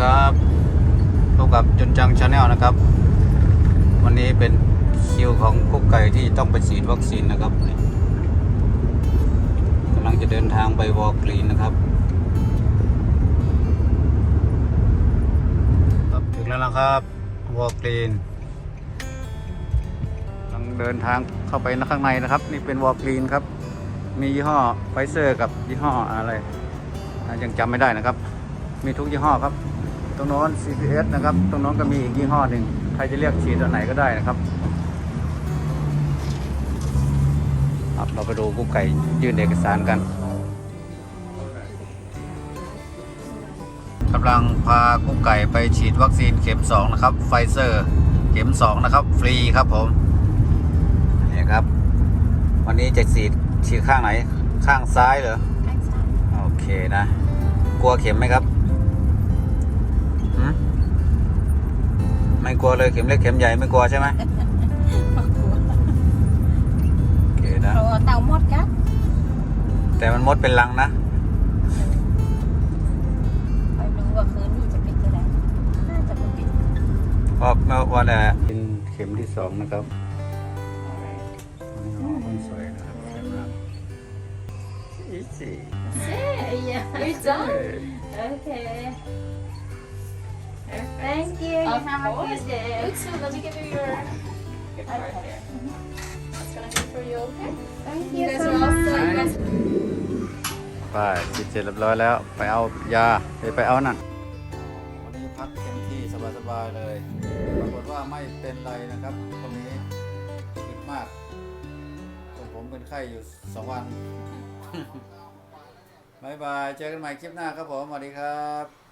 พบกับจนจังชาแนลนะครับ วันนี้เป็นคิวของกุ๊กไก่ที่ต้องไปฉีดวัคซีนนะครับกำลังจะเดินทางไปวอลกรีนนะครับครับถึงแล้วนะครับวอลกรีนกำลังเดินทางเข้าไปข้างในนะครับ นี่เป็นวอลกรีนครับ มียี่ห้อไฟเซอร์กับยี่ห้ออะไรยังจำไม่ได้นะครับ มีทุกยี่ห้อครับ รงโน้น CPS นะครับ ตรงโน้นก็มีอีกยี่ห้อหนึ่งใครจะเรียกฉีดตัวไหนก็ได้นะครับครับเราไปดูกุ๊กไก่ยื่นเอกสารกันกำลังพากุ๊กไก่ไปฉีดวัคซีนเข็ม 2 นะครับ ไฟเซอร์เข็ม 2 นะครับ ฟรีครับผมนี่ครับ วันนี้จะฉีดฉีดข้างไหน ข้างซ้ายเหรอ โอเคนะ กลัวเข็มไหมครับ ไม่กลัวเลยเข็มเล็กเข็มใหญ่ไม่กลัวใช่ไหมโอเคนะเราเอาเตาหมดกัดแต่มันมดเป็นรังนะไปดูว่าคืนนี้จะเป็นยังไงน่าจะเป็นเพราะเมื่อวันน่ะเป็นเข็มที่สองนะครับนี่หอมสวยนะครับสวยมากอีสี่ Yeah, we done. Okay. Thank you. Of Have a course. good day. Good, so let me give you your gift card here. That's gonna be for you, okay? Thank You you guys so are all set. You much. guys ไปฉีดเสร็จเรียบร้อยแล้ว ไปเอายาไปไปเอานั่นวันนี้พักเต็มที่สบายๆเลยปรากฏว่าไม่เป็นไรนะครับคนนี้อึดมากส่วนผมเป็นไข้อยู่สองวันบายบาย เจอกันใหม่คลิปหน้าครับผม สวัสดีครับ